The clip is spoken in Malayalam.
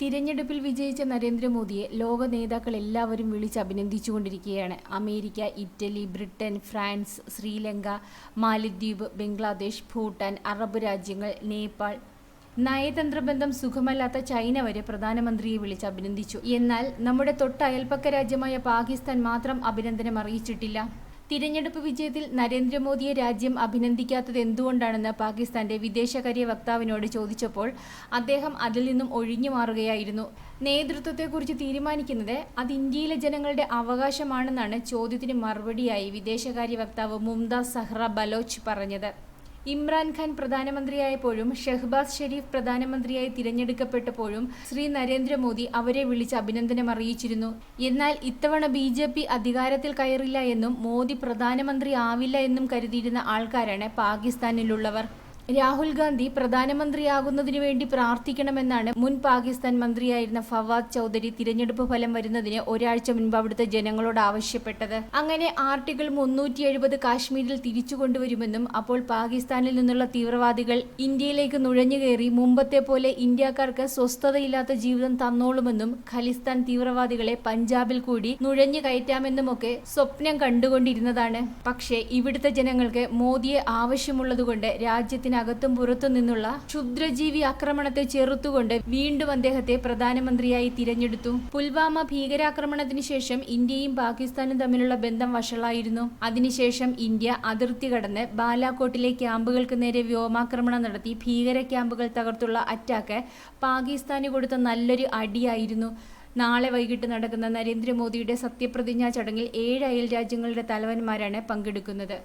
തിരഞ്ഞെടുപ്പിൽ വിജയിച്ച നരേന്ദ്രമോദിയെ ലോക നേതാക്കൾ എല്ലാവരും വിളിച്ച് അഭിനന്ദിച്ചുകൊണ്ടിരിക്കുകയാണ്. America Italy Britain France Sri Lanka മാലിദ്വീപ് ബംഗ്ലാദേശ് ഭൂട്ടാൻ അറബ് രാജ്യങ്ങൾ നേപ്പാൾ. നയതന്ത്ര ബന്ധം സുഖമല്ലാത്ത ചൈന വരെ പ്രധാനമന്ത്രിയെ വിളിച്ച് അഭിനന്ദിച്ചു. എന്നാൽ നമ്മുടെ തൊട്ട അയൽപ്പക്ക രാജ്യമായ പാകിസ്ഥാൻ മാത്രം അഭിനന്ദനം അറിയിച്ചിട്ടില്ല. തിരഞ്ഞെടുപ്പ് വിജയത്തിൽ നരേന്ദ്രമോദിയെ രാജ്യം അഭിനന്ദിക്കാത്തത് എന്തുകൊണ്ടാണെന്ന് പാകിസ്ഥാന്റെ വിദേശകാര്യ വക്താവിനോട് ചോദിച്ചപ്പോൾ അദ്ദേഹം അതിൽ നിന്നും ഒഴിഞ്ഞു മാറുകയായിരുന്നു. നേതൃത്വത്തെക്കുറിച്ച് തീരുമാനിക്കുന്നത് അത് ഇന്ത്യയിലെ ജനങ്ങളുടെ അവകാശമാണെന്നാണ് ചോദ്യത്തിന് മറുപടിയായി വിദേശകാര്യ വക്താവ് മുംതാസ് സഹ്റ ബലോച്ച് പറഞ്ഞത്. ഇമ്രാൻഖാൻ പ്രധാനമന്ത്രിയായപ്പോഴും ഷെഹ്ബാസ് ഷെരീഫ് പ്രധാനമന്ത്രിയായി തിരഞ്ഞെടുക്കപ്പെട്ടപ്പോഴും ശ്രീ നരേന്ദ്രമോദി അവരെ വിളിച്ച് അഭിനന്ദനം അറിയിച്ചിരുന്നു. എന്നാൽ ഇത്തവണ ബി ജെ പി അധികാരത്തിൽ കയറില്ല എന്നും മോദി പ്രധാനമന്ത്രി ആവില്ല എന്നും കരുതിയിരുന്ന ആൾക്കാരാണ് പാകിസ്ഥാനിലുള്ളവർ. രാഹുൽ ഗാന്ധി പ്രധാനമന്ത്രിയാകുന്നതിനു വേണ്ടി പ്രാർത്ഥിക്കണമെന്നാണ് മുൻ പാകിസ്ഥാൻ മന്ത്രിയായിരുന്ന ഫവാദ് ചൌധരി തിരഞ്ഞെടുപ്പ് ഫലം വരുന്നതിന് ഒരാഴ്ച മുൻപ് അവിടുത്തെ ജനങ്ങളോട് ആവശ്യപ്പെട്ടത്. അങ്ങനെ ആർട്ടിക്കിൾ മുന്നൂറ്റി എഴുപത് കാശ്മീരിൽ തിരിച്ചു കൊണ്ടുവരുമെന്നും അപ്പോൾ പാകിസ്ഥാനിൽ നിന്നുള്ള തീവ്രവാദികൾ ഇന്ത്യയിലേക്ക് നുഴഞ്ഞുകയറി മുമ്പത്തെ പോലെ ഇന്ത്യക്കാർക്ക് സ്വസ്ഥതയില്ലാത്ത ജീവിതം തന്നോളുമെന്നും ഖലിസ്ഥാൻ തീവ്രവാദികളെ പഞ്ചാബിൽ കൂടി നുഴഞ്ഞു കയറ്റാമെന്നുമൊക്കെ സ്വപ്നം കണ്ടുകൊണ്ടിരുന്നതാണ്. പക്ഷേ ഇവിടുത്തെ ജനങ്ങൾക്ക് മോദിയെ ആവശ്യമുള്ളതുകൊണ്ട് രാജ്യത്തിനകത്തും പുറത്തു നിന്നുള്ള ക്ഷുദ്രജീവി ആക്രമണത്തെ ചെറുത്തുകൊണ്ട് വീണ്ടും അദ്ദേഹത്തെ പ്രധാനമന്ത്രിയായി തിരഞ്ഞെടുത്തു. പുൽവാമ ഭീകരാക്രമണത്തിന് ശേഷം ഇന്ത്യയും പാകിസ്ഥാനും തമ്മിലുള്ള ബന്ധം വഷളായിരുന്നു. അതിനുശേഷം ഇന്ത്യ അതിർത്തി കടന്ന് ബാലാകോട്ടിലെ ക്യാമ്പുകൾക്ക് നേരെ വ്യോമാക്രമണം നടത്തി ഭീകര ക്യാമ്പുകൾ തകർത്തുള്ള അറ്റാക്ക് പാകിസ്ഥാന് കൊടുത്ത നല്ലൊരു അടിയായിരുന്നു. നാളെ വൈകിട്ട് നടക്കുന്ന നരേന്ദ്രമോദിയുടെ സത്യപ്രതിജ്ഞാ ചടങ്ങിൽ ഏഴ് അയൽ രാജ്യങ്ങളുടെ തലവന്മാരാണ് പങ്കെടുക്കുന്നത്.